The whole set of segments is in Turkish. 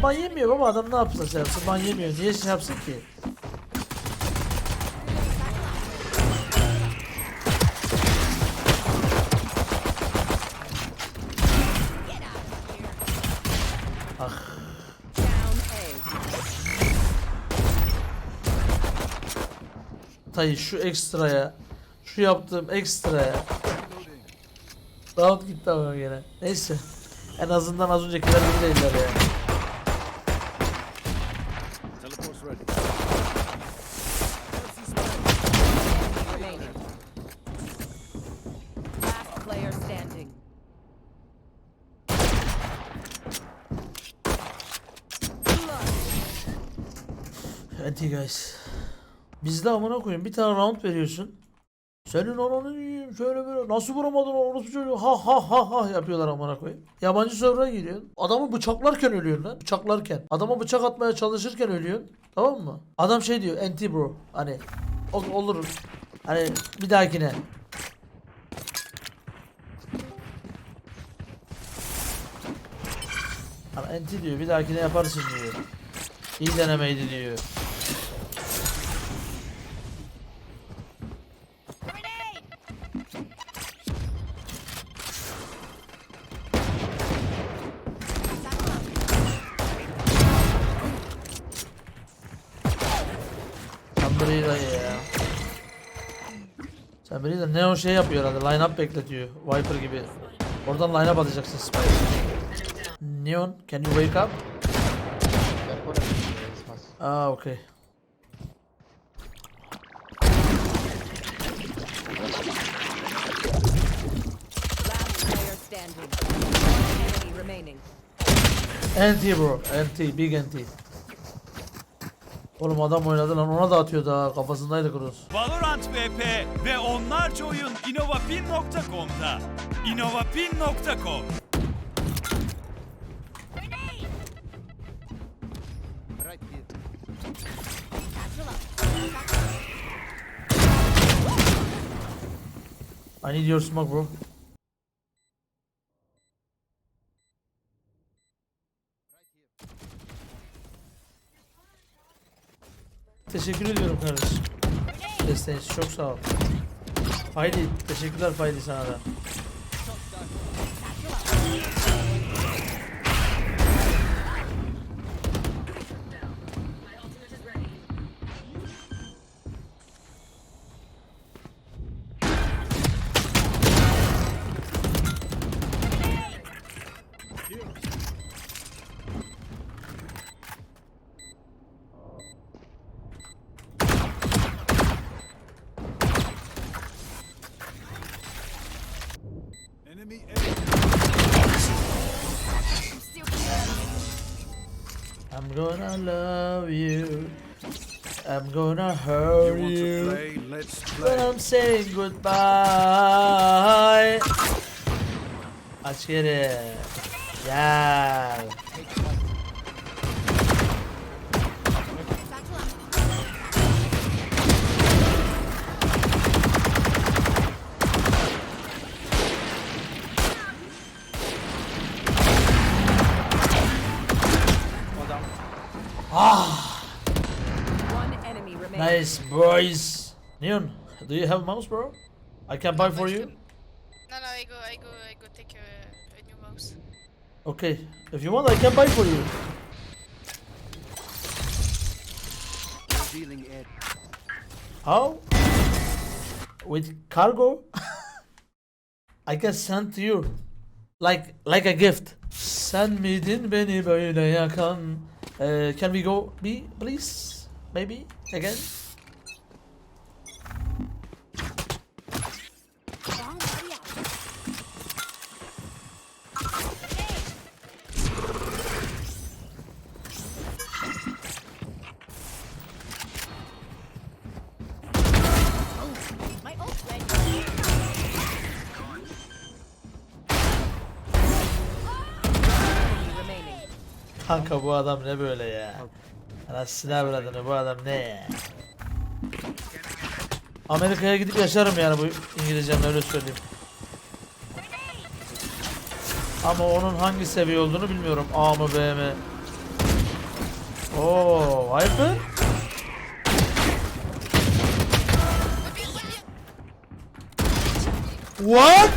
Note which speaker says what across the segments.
Speaker 1: Adam ban yemiyor baba adam ne yapsın sen yapsın ban yemiyor. Niye şey yapsın ki? Ah. Tay şu ekstraya şu yaptığım ekstraya Round gitti ama gene. Neyse. En azından az öncekiler gibi değiller ya.
Speaker 2: Teleport's ready.
Speaker 3: remaining. Last player standing.
Speaker 1: Hadi guys. Bizde amına koyayım bir tane round veriyorsun. Senin ananı yiyeyim şöyle böyle nasıl vuramadın orası çocuğu ha ha ha ha yapıyorlar amına koyayım. Yabancı server'a giriyorsun. Adamı bıçaklarken ölüyorsun lan. Bıçaklarken. Adama bıçak atmaya çalışırken ölüyorsun. Tamam mı? Adam şey diyor anti bro. Hani o- olur. Hani bir dahakine. Hani anti diyor bir dahakine yaparsın diyor. İyi denemeydi diyor. Sen burayı da ye ya. Sen burayı da Neon şey yapıyor herhalde. Line up bekletiyor. Viper gibi. Oradan line up atacaksın Spike. Neon, can you wake up? Ah, okay.
Speaker 3: Last player standing. Enemy remaining.
Speaker 1: NT bro. NT. Big NT. Oğlum adam oynadı lan ona da atıyor daha kafasındaydı Cruz.
Speaker 4: Valorant VP ve onlarca oyun innovapin.com'da. innovapin.com.
Speaker 1: I need your smoke bro. Teşekkür ediyorum kardeşim. Desteğin çok sağ ol. Haydi teşekkürler Haydi sana da. I'm gonna hurt you.
Speaker 2: you play? Play.
Speaker 1: But I'm saying goodbye. Let's
Speaker 3: get it. Yeah.
Speaker 1: Nice boys. Neon, do you have a mouse, bro? I can buy for you.
Speaker 5: No, no, I go, I go, I go take a, a new mouse.
Speaker 1: Okay, if you want, I can buy for you.
Speaker 2: Dealing Ed.
Speaker 1: How? With cargo? I can send to you. Like like a gift. Sen miydin beni böyle yakan? Uh, can we go B please? Maybe again? Kanka bu adam ne böyle ya? Anasını avradını bu adam ne ya? Amerika'ya gidip yaşarım yani bu İngilizcemle öyle söyleyeyim. Ama onun hangi seviye olduğunu bilmiyorum. A mı B mi? Oo, Viper. What?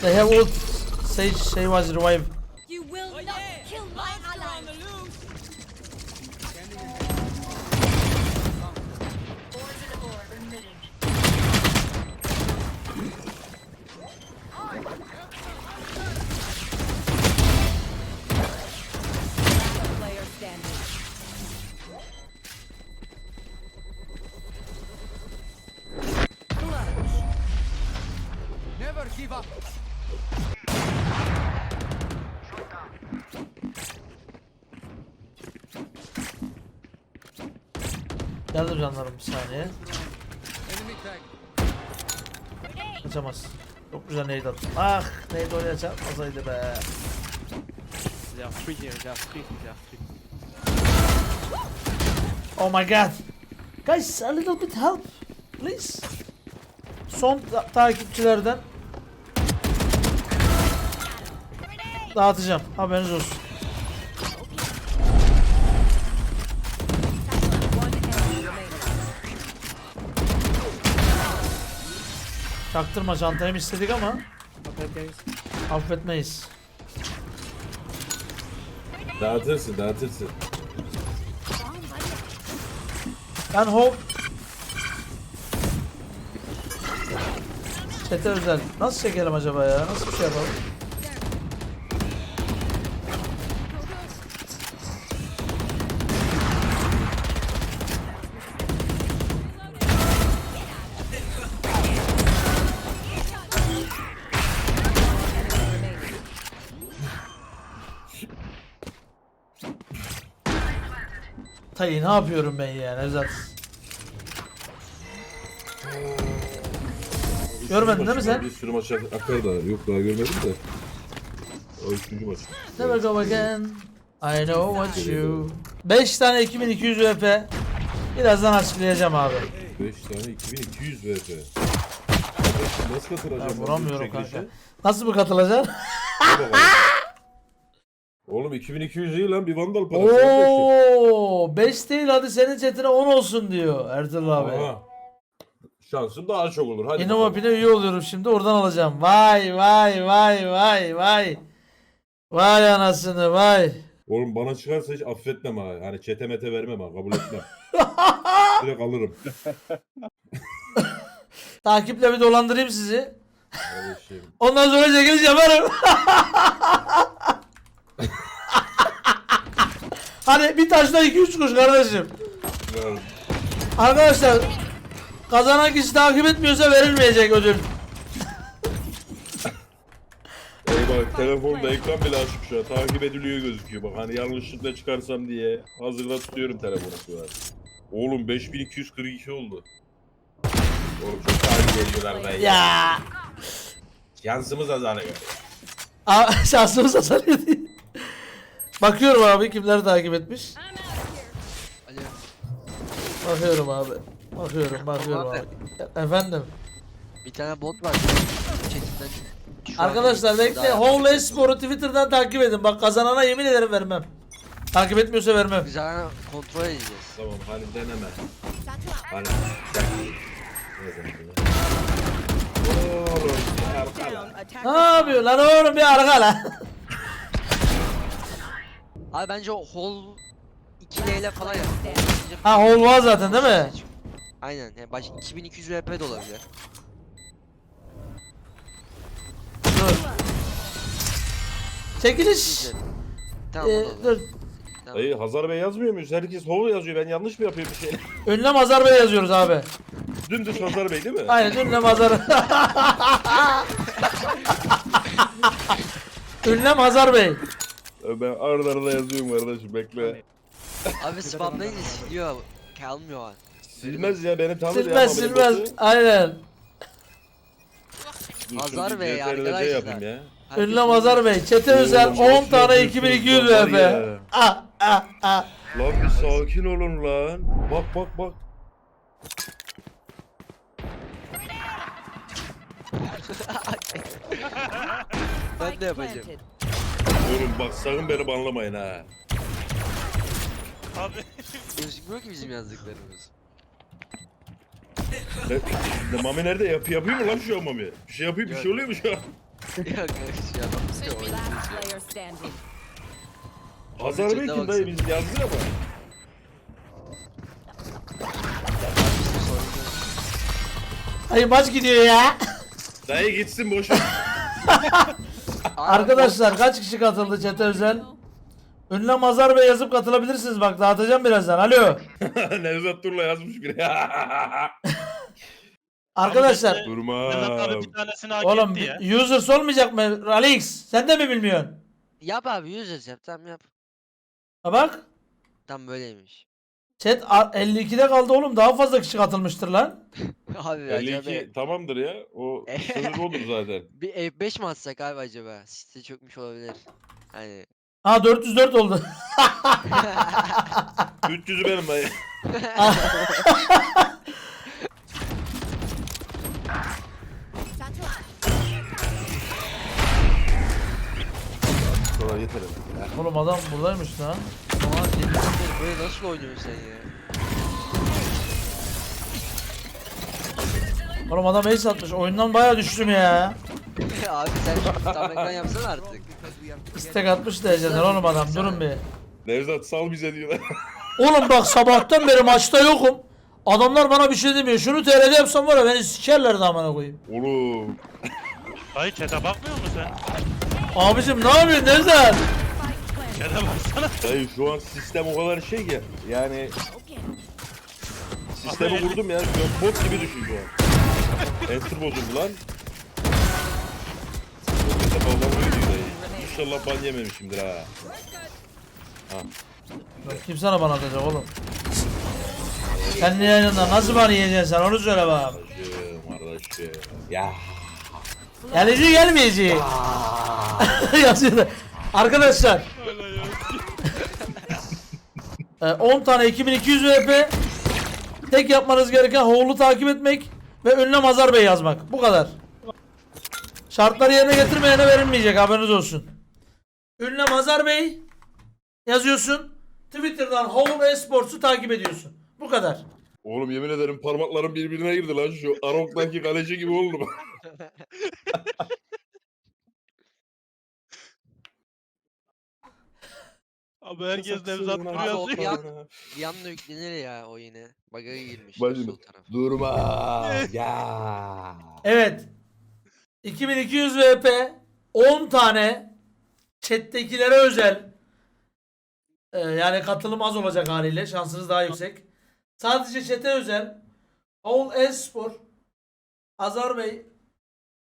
Speaker 1: They have ult. Sage, Sage was revived.
Speaker 3: You will not kill my ally.
Speaker 2: Never give up.
Speaker 1: Geldim canlarım bir saniye. Kaçamaz. Çok güzel nade attım. Ah nade oraya çarpmasaydı be.
Speaker 6: There are three here, there are three.
Speaker 1: Oh my god. Guys a little bit help. Please. Son ta- takipçilerden dağıtacağım. Haberiniz olsun. Çaktırma çantayı istedik ama
Speaker 6: guys.
Speaker 1: affetmeyiz.
Speaker 7: Dağıtırsın, dağıtırsın.
Speaker 1: Ben hope Çete özel. Nasıl çekelim acaba ya? Nasıl bir şey yapalım? Tayi ne yapıyorum ben ya Nevzat? Görmedin değil mi sen?
Speaker 7: Bir sürü maç akar da. Yok daha görmedim de. O üçüncü maç.
Speaker 1: Never go again. I know what you. 5 tane 2200 VP. Birazdan açıklayacağım abi.
Speaker 7: 5 tane 2200 VP. Nasıl katılacağım?
Speaker 1: Ya vuramıyorum kanka. Nasıl mı katılacaksın?
Speaker 7: Oğlum 2200 değil lan bir vandal parası.
Speaker 1: Oo, 5 değil hadi senin chatine 10 olsun diyor Ertuğrul abi.
Speaker 7: Aha. Şansım daha çok olur. Hadi bakalım.
Speaker 1: Pine üye oluyorum şimdi oradan alacağım. Vay vay vay vay vay. Vay anasını vay.
Speaker 7: Oğlum bana çıkarsa hiç affetmem ha. Hani çete mete vermem ha. Kabul etmem. Direkt alırım.
Speaker 1: Takiple bir dolandırayım sizi.
Speaker 7: Kardeşim.
Speaker 1: Ondan sonra çekiliş yaparım. Hadi bir taşla 2-3 kuş kardeşim. Arkadaşlar kazanan kişi takip etmiyorsa verilmeyecek ödül.
Speaker 7: Eyvah telefonda ekran bile açık şu an. Takip ediliyor gözüküyor. Bak hani yanlışlıkla çıkarsam diye hazırda tutuyorum telefonu şu an. Oğlum 5242 oldu. Oğlum çok takip ediyorlar ben ya.
Speaker 1: Ya.
Speaker 7: Şansımız azalıyor.
Speaker 1: Aa, şansımız yedi. Bakıyorum abi kimler takip etmiş. Bakıyorum abi. Bakıyorum bakıyorum abi. E- Efendim.
Speaker 8: Bir tane bot var. Chatimden. Şu
Speaker 1: Arkadaşlar bekle.
Speaker 8: Daha-
Speaker 1: Howle Espor'u Twitter'dan takip edin. Bak kazanana yemin ederim vermem. Takip etmiyorsa vermem.
Speaker 8: Biz ara kontrol edeceğiz.
Speaker 7: Tamam hani deneme. Hani arkala.
Speaker 1: Ne yapıyor lan oğlum bir arka lan.
Speaker 8: Abi bence o hol 2 ile falan yap.
Speaker 1: ha Howle var zaten değil mi?
Speaker 8: Aynen. Yani baş 2200 VP de olabilir.
Speaker 1: Dur. Çekiliş.
Speaker 8: Tamam
Speaker 1: Ee, dur.
Speaker 8: Tamam.
Speaker 7: Dayı Hazar Bey yazmıyor muyuz? Herkes Holo yazıyor. Ben yanlış mı yapıyorum bir şey?
Speaker 1: Ünlem Hazar Bey yazıyoruz abi.
Speaker 7: Dümdüz Hazar Bey değil mi?
Speaker 1: Aynen ünlem Hazar. ünlem Hazar Bey.
Speaker 7: Ben arada arada yazıyorum kardeşim bekle.
Speaker 8: Abi spamlayınca siliyor. Kalmıyor an.
Speaker 7: Silmez ya beni tanır ya.
Speaker 1: Silmez silmez. Aynen.
Speaker 7: Bir
Speaker 8: Bey
Speaker 7: CTRL
Speaker 8: arkadaşlar.
Speaker 7: yapayım ya.
Speaker 1: Ünlem Hazar Bey. Çete özel
Speaker 7: boş
Speaker 1: 10 tane
Speaker 7: yapıyorsunuz
Speaker 1: 2200
Speaker 7: lan var
Speaker 1: VP. Ah ah ah.
Speaker 7: Lan bir sakin olun lan. Bak bak bak.
Speaker 8: Ben de yapacağım.
Speaker 7: Oğlum bak sakın beni banlamayın ha.
Speaker 4: Abi
Speaker 8: Gözükmüyor ki bizim yazdıklarımız.
Speaker 7: Ne, ne, Mami nerede? Yap, yapayım mı lan şu an Mami? Bir şey yapayım bir şey oluyor mu şu an?
Speaker 8: Yok ya.
Speaker 5: Switch me.
Speaker 3: Last player standing.
Speaker 7: Hazar Bey kim dayı biz yazdı ama.
Speaker 1: Ay maç gidiyor ya.
Speaker 7: Dayı gitsin boş ver.
Speaker 1: Arkadaşlar kaç kişi katıldı çete özel? Ünlem Mazar Bey yazıp katılabilirsiniz bak dağıtacağım birazdan. Alo.
Speaker 7: Nevzat Turla yazmış biri.
Speaker 1: Arkadaşlar
Speaker 7: Durma.
Speaker 9: bir tanesini hak
Speaker 1: oğlum
Speaker 9: etti ya.
Speaker 1: bir users olmayacak mı? Alex sen de mi bilmiyorsun?
Speaker 8: Yap abi yüz yap tamam yap.
Speaker 1: Ha bak.
Speaker 8: Tam böyleymiş.
Speaker 1: Chat a- 52'de kaldı oğlum daha fazla kişi katılmıştır lan.
Speaker 8: Abi
Speaker 7: 52
Speaker 8: acaba
Speaker 7: tamamdır ya. O sınır olur zaten.
Speaker 8: bir F5 mi atsak abi acaba? Site çökmüş olabilir. Hani
Speaker 1: Ha 404 oldu.
Speaker 7: 300'ü benim dayı. Sonra yeter
Speaker 1: oğlum adam buradaymış lan.
Speaker 8: Böyle nasıl oynuyorsun sen ya?
Speaker 1: Oğlum adam ace atmış. Oyundan bayağı düştüm ya.
Speaker 8: abi sen şu tam ekran yapsana artık.
Speaker 1: İstek atmış diyeceksin oğlum adam. Durun bir.
Speaker 7: Nevzat sal bize diyorlar.
Speaker 1: Oğlum bak sabahtan beri maçta yokum. Adamlar bana bir şey demiyor. Şunu TR'de yapsam var ya beni sikerlerdi amına koyayım.
Speaker 7: Oğlum.
Speaker 9: Hayır chat'e bakmıyor musun sen?
Speaker 1: Abicim ne yapıyorsun Nevzat?
Speaker 9: Chat'e baksana.
Speaker 7: Dayı şu an sistem o kadar şey ki. Yani sistemi kurdum ya. Şu an bot gibi düşün şu an. Enter bozuldu lan. Böyle diyor dayı. İnşallah ban yememişimdir ha.
Speaker 1: Bak Kim sana bana atacak oğlum? Kendi yayınında nasıl bana yiyeceksin sen onu söyle bana.
Speaker 7: Kardeşim, kardeşim. Ya.
Speaker 1: Gelici gelmeyeceği. Yazıyor da. Arkadaşlar. Ee, 10 tane 2200 VP. Tek yapmanız gereken Hoğlu takip etmek ve önüne Mazar Bey yazmak. Bu kadar. Şartları yerine getirmeyene verilmeyecek haberiniz olsun. Ünlem Mazar Bey yazıyorsun. Twitter'dan Hoğlu Esports'u takip ediyorsun. Bu kadar.
Speaker 7: Oğlum yemin ederim parmaklarım birbirine girdi lan. Şu Arok'taki kaleci gibi oldum.
Speaker 9: Abi herkes Nevzat
Speaker 7: Saksın
Speaker 9: Tur
Speaker 8: Abi o
Speaker 9: yazıyor.
Speaker 8: bir an- Bir anda yüklenir ya o yine. Bug'a girmiş.
Speaker 7: Bacım.
Speaker 8: sol taraf.
Speaker 7: Durma. ya.
Speaker 1: Evet. 2200 VP 10 tane chat'tekilere özel Ee, yani katılım az olacak haliyle şansınız daha yüksek. Sadece chat'e özel All Espor Azar Bey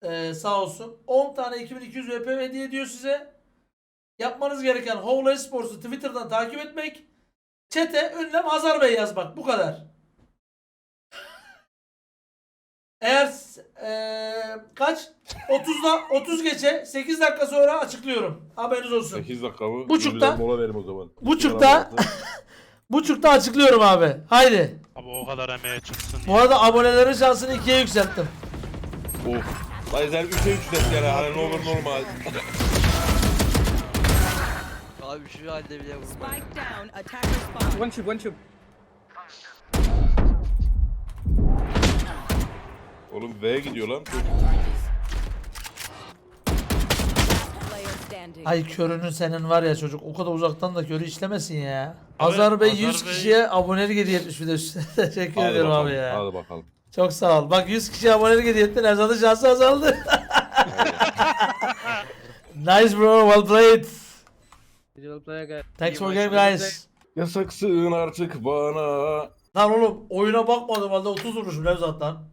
Speaker 1: ee, sağ olsun 10 tane 2200 VP hediye ediyor size. Yapmanız gereken Howl Esports'u Twitter'dan takip etmek. Chat'e ünlem Azar Bey yazmak. Bu kadar. Eğer eee, kaç? 30'da 30 geçe 8 dakika sonra açıklıyorum. Haberiniz olsun.
Speaker 7: 8 dakika mı?
Speaker 1: Buçukta.
Speaker 7: Mola verim o zaman.
Speaker 1: Buçukta. Buçukta açıklıyorum abi. Haydi.
Speaker 9: Abi o kadar emeğe çıksın
Speaker 1: Bu arada abonelerin şansını ikiye yükselttim.
Speaker 7: Of. Sen 3'e 3 des yani. Hani ne olur normal.
Speaker 8: Abi şu halde bile vurma.
Speaker 3: Spike down. Attacker spawn.
Speaker 2: One tube, one tube.
Speaker 7: Oğlum V gidiyor lan.
Speaker 3: Player standing.
Speaker 1: Ay körünün senin var ya çocuk. O kadar uzaktan da körü işlemesin ya. Azar Bey
Speaker 9: Azar
Speaker 1: 100
Speaker 9: Bey-
Speaker 1: kişiye abonelik hediye etmiş bir de üstüne. Teşekkür
Speaker 7: Hadi
Speaker 1: ediyorum
Speaker 7: bakalım.
Speaker 1: abi ya.
Speaker 7: Hadi bakalım.
Speaker 1: Çok sağ ol. Bak 100 kişiye abonelik hediye ettin. Erzat'ın şansı azaldı. nice bro. Well played. Thanks for game guys.
Speaker 7: Yasaksın artık bana.
Speaker 1: Lan oğlum oyuna bakmadım halde 30 vurmuşum Nevzat lan.